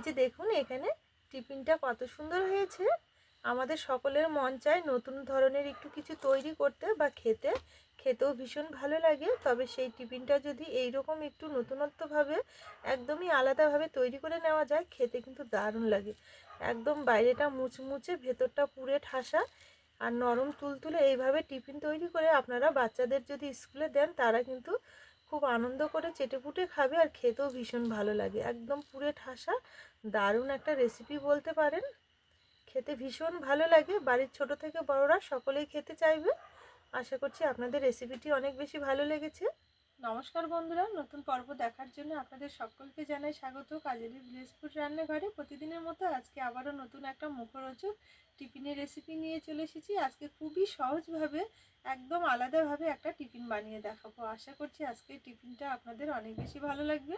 এই যে দেখুন, এখানে টিফিনটা কত সুন্দর হয়েছে। আমাদের সকলের মন চায় নতুন ধরনের একটু কিছু তৈরি করতে বা খেতে। খেতেও ভীষণ ভালো লাগে, তবে সেই টিফিনটা যদি এই রকম একটু নতুনত্বভাবে, একদমই আলাদাভাবে তৈরি করে নেওয়া যায়, খেতে কিন্তু দারুণ লাগে। একদম বাইরেটা মুচমুচে, ভেতরটা পুরে ঠাসা আর নরম তুলতুলে এইভাবে টিফিন তৈরি করে আপনারা বাচ্চাদের যদি স্কুলে দেন, তারা কিন্তু খুব আনন্দ করে চেটেপুটে খাবে আর খেতেও ভীষণ ভালো লাগে। একদম পুরে ঠাসা, দারুণ একটা রেসিপি বলতে পারেন। খেতে ভীষণ ভালো লাগে। বাড়ির ছোট থেকে বড়রা সকলেই খেতে চাইবে। আশা করছি আপনাদের রেসিপিটি অনেক বেশি ভালো লেগেছে। নমস্কার বন্ধুরা, নতুন পর্ব দেখার জন্য আপনাদের সকলকে জানাই স্বাগত। কাজের ব্লেসপুর রান্নাঘরে প্রতিদিনের মতো আজকে আবারও নতুন একটা মুখরোচক টিফিনের রেসিপি নিয়ে চলে এসেছি। আজকে খুবই সহজভাবে, একদম আলাদাভাবে একটা টিফিন বানিয়ে দেখাবো। আশা করছি আজকে টিফিনটা আপনাদের অনেক বেশি ভালো লাগবে।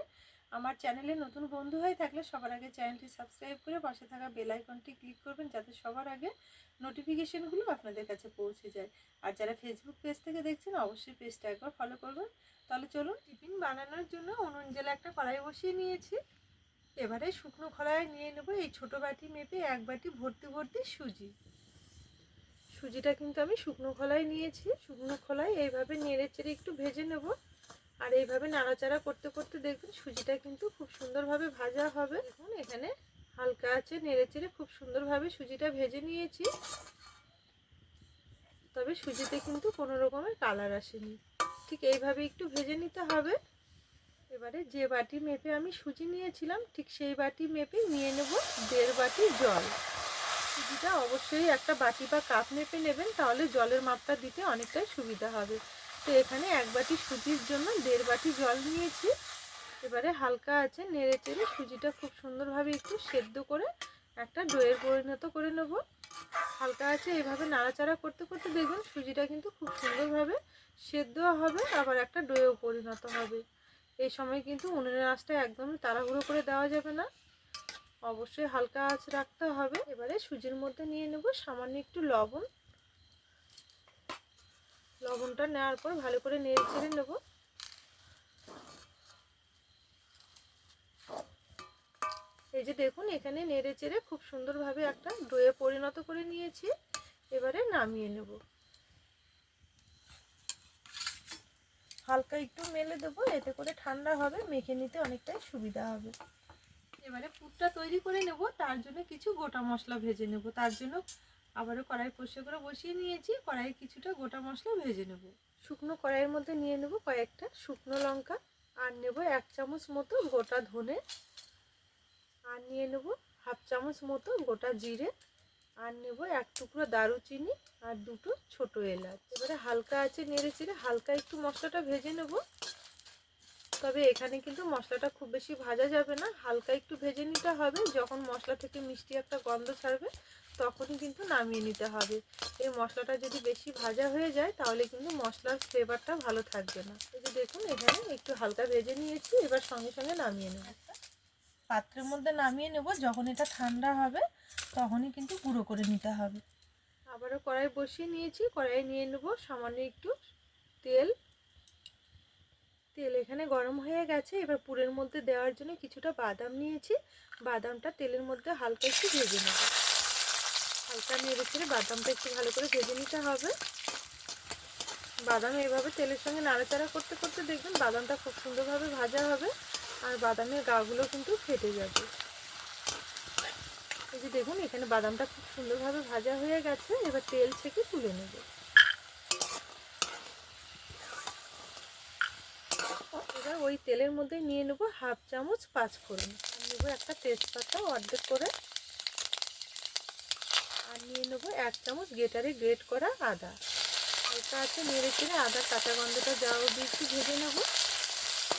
আমার চ্যানেলে নতুন বন্ধু হয়ে থাকলে সবার আগে চ্যানেলটি সাবস্ক্রাইব করে পাশে থাকা বেল আইকনটি ক্লিক করবেন যাতে সবার আগে নোটিফিকেশনগুলো আপনাদের কাছে পৌঁছে যায়। আর যারা ফেসবুক পেজ থেকে দেখছেন, অবশ্যই পেজটা একবার ফলো করবেন। তাহলে চলুন, টিফিন বানানোর জন্য উনুন জেলে একটা কড়াই বসিয়ে নিয়েছি। এবারে শুকনো কড়াই নিয়ে নেব এই ছোট বাটি মেপে এক বাটি ভর্তি ভর্তি সুজি। সুজিটা কিন্তু আমি শুকনো খোলাই নিয়েছি। শুকনো খোলাই এইভাবে নেড়ে চেড়ে একটু ভেজে নেব। আর এইভাবে নাড়াচাড়া করতে করতে দেখবেন সুজিটা কিন্তু খুব সুন্দরভাবে ভাজা হবে। এখন এখানে হালকা আছে, নেড়ে চেড়ে খুব সুন্দরভাবে সুজিটা ভেজে নিয়েছি। তবে সুজিতে কিন্তু কোনো রকমের কালার আসেনি। ঠিক এইভাবে একটু ভেজে নিতে হবে। এবারে যে বাটি মেপে আমি সুজি নিয়েছিলাম, ঠিক সেই বাটি মেপে নিয়ে নেব দেড় বাটি জল। সুজিটা অবশ্যই একটা বাটি বা কাপ মেপে নেবেন, তাহলে জলের মাপটা দিতে অনেকটাই সুবিধা হবে। তো এখানে এক বাটি সুজির জন্য দেড় বাটি জল নিয়েছি। এবারে হালকা আছে নেড়ে চেড়ে সুজিটা খুব সুন্দরভাবে একটু সেদ্ধ করে একটা ডোয়ের পরিণত করে নেব। হালকা আছে এইভাবে নাড়াচাড়া করতে করতে দেখবেন সুজিটা কিন্তু খুব সুন্দরভাবে সেদ্ধ হবে, আবার একটা ডোয়েও পরিণত হবে। এই সময় কিন্তু উনুনের আঁচটা একদমই তাড়াহুড়ো করে দেওয়া যাবে না। অবশ্যই হালকা আঁচ রাখতে হবে। এবারে সুজির মধ্যে নিয়ে নেব সামান্য একটু লবণ। লবণটা নেওয়ার পর ভালো করে নেড়ে চেড়ে নেব। এই যে দেখুন, এখানে নেড়ে চেড়ে খুব সুন্দরভাবে একটা ডোয়ে পরিণত করে নিয়েছি। এবারে নামিয়ে নেব। হালকা একটু মেলে দেবো, এতে করে ঠান্ডা হবে, মেখে নিতে অনেকটাই সুবিধা হবে। এবারে পুরটা তৈরি করে নেব, তার জন্য কিছু গোটা মশলা ভেজে নেব। তার জন্য আবারও কড়াই পরিষ্কার করে বসিয়ে নিয়েছি। কড়াইয়ে কিছুটা গোটা মশলা ভেজে নেব। শুকনো কড়াইয়ের মধ্যে নিয়ে নেব কয়েকটা শুকনো লঙ্কা আর নেব এক চামচ মতো গোটা ধনে। আর নিয়ে নেব হাফ চামচ মতো গোটা জিরে। আর নেব এক টুকরো দারুচিনি আর দুটো ছোট এলাচ। এবারে হালকা আছে নেড়ে চেড়ে হালকা একটু মশলাটা ভেজে নেব। তবে এখানে কিন্তু মশলাটা খুব বেশি ভাজা যাবে না। হালকা একটু ভেজে নিতে হবে। যখন মশলা থেকে মিষ্টি একটা গন্ধ ছাড়বে, তখনই কিন্তু নামিয়ে নিতে হবে। এই মশলাটা যদি বেশি ভাজা হয়ে যায়, তাহলে কিন্তু মশলার ফ্লেভারটা ভালো থাকবে না। এই যে দেখুন, এখানে একটু হালকা ভেজে নিয়েছি। এবার সঙ্গে সঙ্গে নামিয়ে নেব। পাত্রের মধ্যে নামিয়ে নেব। যখন এটা ঠান্ডা হবে, তখনই কিন্তু গুঁড়ো করে নিতে হবে। আবারও কড়াই বসিয়ে নিয়েছি। কড়াই নিয়ে নেব সামান্য একটু তেল। তেল এখানে গরম হয়ে গেছে। এবার পুরের মধ্যে দেওয়ার জন্য কিছুটা বাদাম নিয়েছি। বাদামটা তেলের মধ্যে হালকা একটু ভেজে নেব। হালকা নেড়ে ছেড়ে বাদামটা একটু ভালো করে ভেজে নিতে হবে। বাদাম এইভাবে তেলের সঙ্গে নাড়াচাড়া করতে করতে দেখবেন বাদামটা খুব সুন্দরভাবে ভাজা হবে আর বাদামের গাগুলো কিন্তু ফেটে যাবে। এই যে দেখুন, এখানে বাদামটা খুব সুন্দরভাবে ভাজা হয়ে গেছে। এবার তেল থেকে তুলে নেব এবার ওই তেলের মধ্যে নিয়ে নেব হাফ চামচ পাঁচ ফোড়ন আর নেব একটা তেজপাতা অর্ধেক করে। আর নিয়ে নেব এক চামচ গেটারে গ্রেট করা আদা। হালকা আছে নেড়ে চেড়ে আদা কাঁচা গন্ধটা অবধি একটু ভেজে নেব।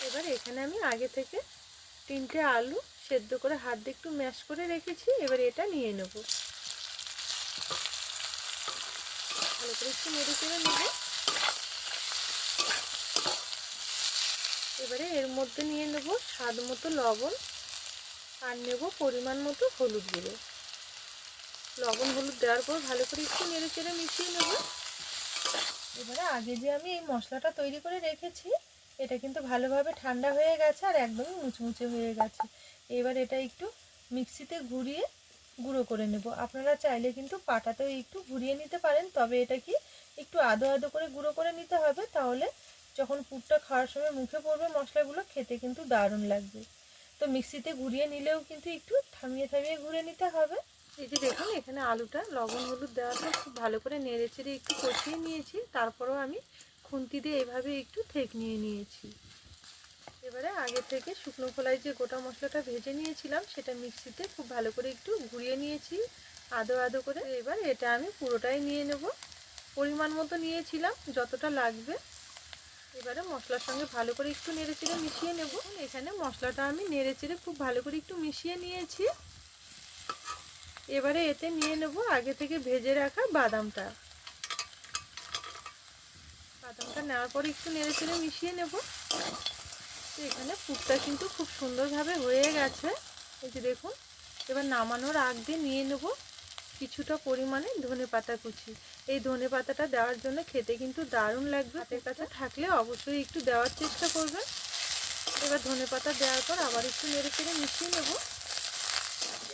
এবার এখানে আমি আগে থেকে তিনটে আলু সেদ্ধ করে হাত দিয়ে একটু ম্যাশ করে রেখেছি। এবার এটা নিয়ে নেব। ভালো করে একটু নেড়ে চেড়ে নেব। এবারে এর মধ্যে নিয়ে নেব স্বাদ মতো লবণ আর নেব পরিমাণ মতো হলুদ গুঁড়ো। লবণ হলুদ দেওয়ার পর ভালো করে একটু নেড়ে চেড়ে মিশিয়ে নেব। এবারে আগে যে আমি এই মশলাটা তৈরি করে রেখেছি, এটা কিন্তু ভালোভাবে ঠান্ডা হয়ে গেছে আর একদমই মুচমুচে হয়ে গেছে। এবার এটা একটু মিক্সিতে ঘুরিয়ে গুঁড়ো করে নেব। আপনারা চাইলে কিন্তু পাটাতেও একটু ঘুরিয়ে নিতে পারেন, তবে এটা কি একটু আদো আদো করে গুঁড়ো করে নিতে হবে, তাহলে যখন পুরটা খাওয়ার সময় মুখে পড়বে মশলাগুলো, খেতে কিন্তু দারুণ লাগবে। তো মিক্সিতে ঘুরিয়ে নিলেও কিন্তু একটু থামিয়ে থামিয়ে ঘুরে নিতে হবে। এই দেখুন, এখানে আলুটা, লবণ, হলুদ দেওয়ার পর খুব ভালো করে নেড়ে চেড়ে একটু কষিয়ে নিয়েছি। তারপরেও আমি খুন্তি দিয়ে এভাবে একটু ঠেক নিয়ে নিয়েছি। এবারে আগে থেকে শুকনো খোলায় যে গোটা মশলাটা ভেজে নিয়েছিলাম, সেটা মিক্সিতে খুব ভালো করে একটু ঘুরিয়ে নিয়েছি। আদো আদো করে। এবার এটা আমি পুরোটাই নিয়ে নেব। পরিমাণ মতো নিয়েছিলাম, যতটা লাগবে। এবারে মশলার সঙ্গে ভালো করে একটু নেড়ে চেড়ে মিশিয়ে নেব। এখানে মশলাটা আমি নেড়ে চেড়ে খুব ভালো করে একটু মিশিয়ে নিয়েছি। এবারে এতে নিয়ে নেব আগে থেকে ভেজে রাখা বাদামটা। বাদামটা নেওয়ার পর একটু নেড়ে চেড়ে মিশিয়ে নেব। তো এখানে পুরটা কিন্তু খুব সুন্দরভাবে হয়ে গেছে। এই যে দেখুন, এবার নামানোর আগ দিয়ে নিয়ে নেব কিছুটা পরিমাণে ধনে পাতা কুচি। এই ধনে পাতাটা দেওয়ার জন্য খেতে কিন্তু দারুণ লাগবে। হাতের কাছে থাকলে অবশ্যই একটু দেওয়ার চেষ্টা করবেন। এবার ধনে পাতা দেওয়ার পর আবার একটু নেড়ে চেড়ে মিশিয়ে নেব।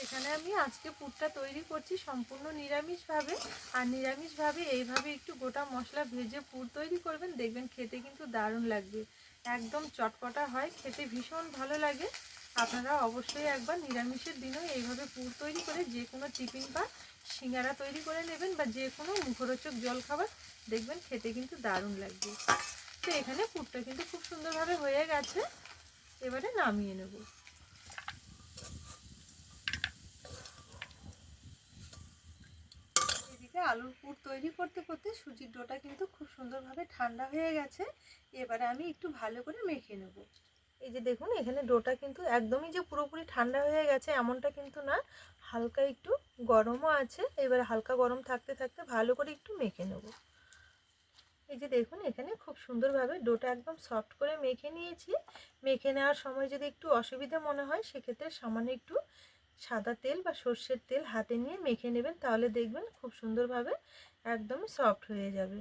এখানে আমি আজকে পুরটা তৈরি করছি সম্পূর্ণ নিরামিষভাবে। আর নিরামিষভাবে এইভাবে একটু গোটা মশলা ভেজে পুর তৈরি করবেন, দেখবেন খেতে কিন্তু দারুণ লাগবে। একদম চটপটা হয়, খেতে ভীষণ ভালো লাগে। আপনারা অবশ্যই একবার নিরামিষের দিনেও এইভাবে পুর তৈরি করে যে কোনো টিফিন বা সিঙ্গারা তৈরি করে নেবেন বা যে কোনো মুখরোচক জল খাবার, দেখবেন খেতে কিন্তু দারুণ লাগবে। তো এখানে পুরটা কিন্তু খুব সুন্দরভাবে হয়ে গেছে। এবারে নামিয়ে নেব। এদিকে আলুর পুর তৈরি করতে করতে সুজির ডোটা কিন্তু খুব সুন্দরভাবে ঠান্ডা হয়ে গেছে। এবারে আমি একটু ভালো করে মেখে নেব। এই যে দেখুন, এখানে ডোটা কিন্তু একদমই যে পুরোপুরি ঠান্ডা হয়ে গেছে এমনটা কিন্তু না। হালকা একটু গরমও আছে, এবার হালকা গরম থাকতে থাকতে ভালো করে একটু মেখে নেব। এই যে দেখুন, এখানে খুব সুন্দরভাবে ডোটা একদম সফট করে মেখে নিয়েছি। মেখে নেওয়ার সময় যদি একটু অসুবিধা মনে হয়, সেক্ষেত্রে সামান্য একটু সাদা তেল বা সর্ষের তেল হাতে নিয়ে মেখে নেবেন, তাহলে দেখবেন খুব সুন্দরভাবে একদমই সফট হয়ে যাবে।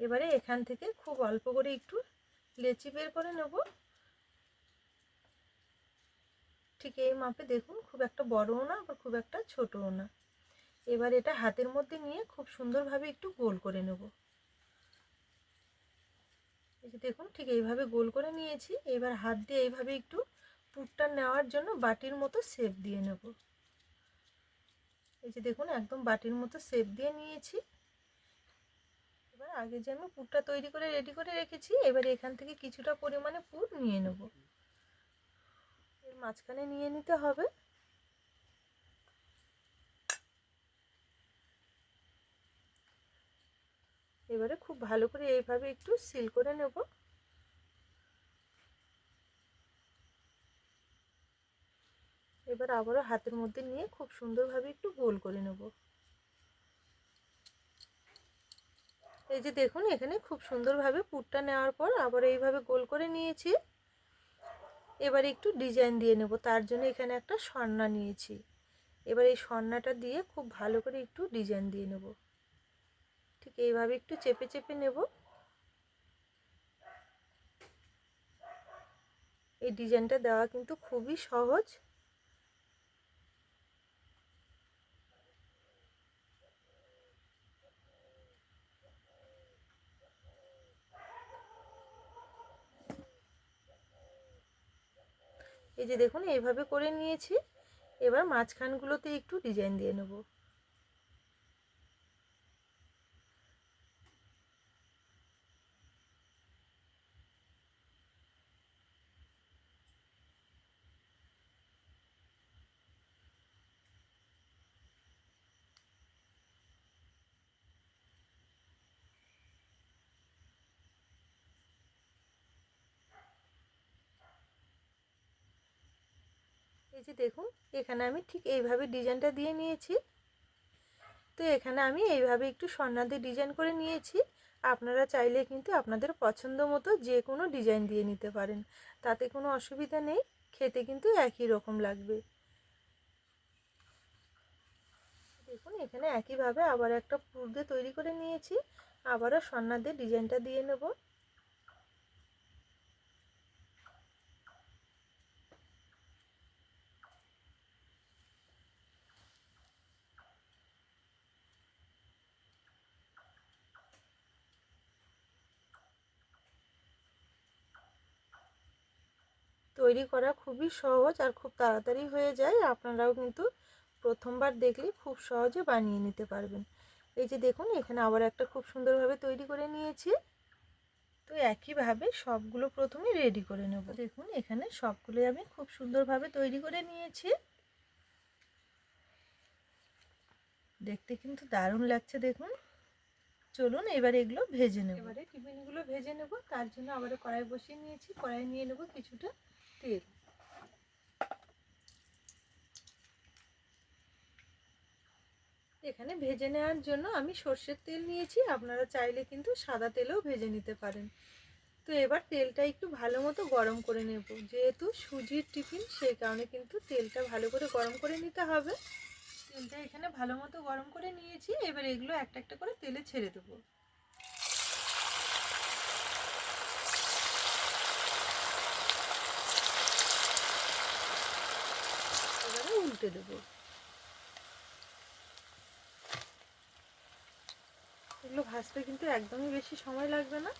এবারে এখান থেকে খুব অল্প করে একটু লেচি বের করে নেব। ঠিক এই মাপে দেখুন, খুব একটা বড়ও না বা খুব একটা ছোটও না। এবার এটা হাতের মধ্যে নিয়ে খুব সুন্দরভাবে একটু গোল করে নেব। এই যে দেখুন, ঠিক এইভাবে গোল করে নিয়েছি। এবার হাত দিয়ে এইভাবে একটু পুরটা নেওয়ার জন্য বাটির মতো শেপ দিয়ে নেব। এই যে দেখুন, একদম বাটির মতো শেপ দিয়ে নিয়েছি। এবার আগে যে আমি পুরটা তৈরি করে, রেডি করে রেখেছি, এবার এখান থেকে কিছুটা পরিমাণে পুর নিয়ে নেব। মাঝখানে নিয়ে নিতে হবে। এবারে খুব ভালো করে এইভাবে একটু সিল করে নেব। এবার আবারও হাতের মধ্যে নিয়ে খুব সুন্দরভাবে একটু গোল করে নেব। এই যে দেখুন, এখানে খুব সুন্দরভাবে পুরটা নেওয়ার পর আবার এইভাবে গোল করে নিয়েছি। এবার একটু ডিজাইন দিয়ে নেব। তার জন্য এখানে একটা সন্না নিয়েছি। এবার এই সন্নাটা দিয়ে খুব ভালো করে একটু ডিজাইন দিয়ে নেব। ঠিক এইভাবে একটু চেপে চেপে নেব। এই ডিজাইনটা দেওয়া কিন্তু খুবই সহজ। এই যে দেখুন এইভাবে করে নিয়েছি। এবার মাঝখানগুলোতে একটু ডিজাইন দিয়ে নেব। এই যে দেখুন, এখানে আমি ঠিক এইভাবে ডিজাইনটা দিয়ে নিয়েছি। তো এখানে আমি এইভাবে একটু স্বর্ণা দিয়ে ডিজাইন করে নিয়েছি। আপনারা চাইলে কিন্তু আপনাদের পছন্দ মতো যে কোনো ডিজাইন দিয়ে নিতে পারেন। তাতে কোনো অসুবিধা নেই, খেতে কিন্তু একই রকম লাগবে। দেখুন, এখানে একইভাবে আবার একটা পুর তৈরি করে নিয়েছি। আবারও স্বর্ণা দিয়ে ডিজাইনটা দিয়ে নেব। তৈরি করা খুবই সহজ আর খুব তাড়াতাড়ি হয়ে যায়। আপনারাও কিন্তু প্রথমবার দেখলে খুব সহজে বানিয়ে নিতে পারবেন। এই যে দেখুন, এখানে আবার একটা খুব সুন্দরভাবে তৈরি করে নিয়েছি। তো একইভাবে সবগুলো প্রথমে রেডি করে নেব। দেখুন, এখানে সবগুলো আমি খুব সুন্দরভাবে তৈরি করে নিয়েছি। দেখতে কিন্তু দারুণ লাগছে দেখুন। চলুন, এবার এগুলো ভেজে নেব। এবারে টিফিনগুলো ভেজে নেব। তার জন্য আবার কড়াই বসিয়ে নিয়েছি। কড়াই নিয়ে নেব কিছুটা তেল এখানে ভেজে নেওয়ার জন্য আমি সর্ষের তেল নিয়েছি। আপনারা চাইলে কিন্তু সাদা তেলেও ভেজে নিতে পারেন। তো এবার তেলটা একটু ভালো মতো গরম করে নেব। যেহেতু সুজির টিফিন, সেই কারণে কিন্তু তেলটা ভালো করে গরম করে নিতে হবে। তেলটা এখানে ভালো মতো গরম করে নিয়েছি। এবার এগুলো একটা একটা করে তেলে ছেড়ে দেবো এবারে উল্টে দেবো। এগুলো ভাজতে কিন্তু একদমই বেশি সময় লাগবে না।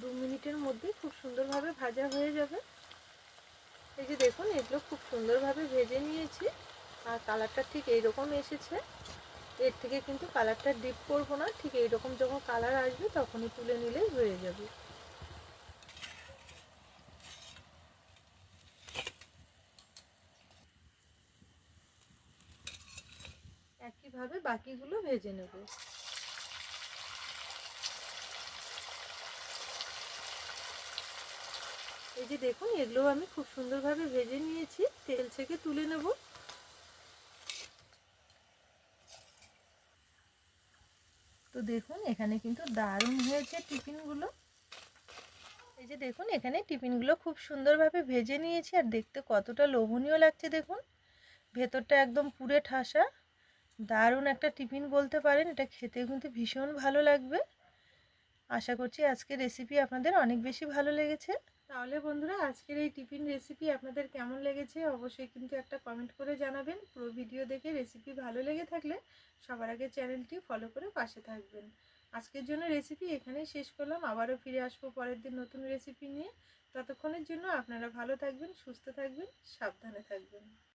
দু মিনিটের মধ্যেই খুব সুন্দরভাবে ভাজা হয়ে যাবে। এই যে দেখুন, এগুলো খুব সুন্দরভাবে ভেজে নিয়েছি। আর কালারটা ঠিক এইরকম এসেছে। এর থেকে কিন্তু কালারটা ডিপ করব না। ঠিক এইরকম যখন কালার আসবে তখনই তুলে নিলেই হয়ে যাবে একইভাবে বাকিগুলো ভেজে নেব। এই যে দেখুন, এগুলো আমি খুব সুন্দরভাবে ভেজে নিয়েছি, তেল থেকে তুলে নেব। তো দেখুন, এখানে কিন্তু দারুণ হয়েছে টিফিনগুলো। এই যে দেখুন, এখানে টিফিনগুলো খুব সুন্দরভাবে ভেজে নিয়েছি, আর দেখতে কতটা লোভনীয় লাগছে দেখুন। ভেতরটা একদম পুরে ঠাসা। দারুণ একটা টিফিন বলতে পারেন, এটা খেতে কিন্তু ভীষণ ভালো লাগবে। আশা করছি আজকের রেসিপি আপনাদের অনেক বেশি ভালো লেগেছে। তাহলে বন্ধুরা, আজকের এই টিফিন রেসিপি আপনাদের কেমন লেগেছে অবশ্যই কিন্তু একটা কমেন্ট করে জানাবেন। পুরো ভিডিও দেখে রেসিপি ভালো লেগে থাকলে সবার আগে চ্যানেলটি ফলো করে পাশে থাকবেন। আজকের জন্য রেসিপি এখানেই শেষ করলাম। আবারও ফিরে আসব পরের দিন নতুন রেসিপি নিয়ে। ততক্ষণের জন্য আপনারা ভালো থাকবেন, সুস্থ থাকবেন, সাবধানে থাকবেন।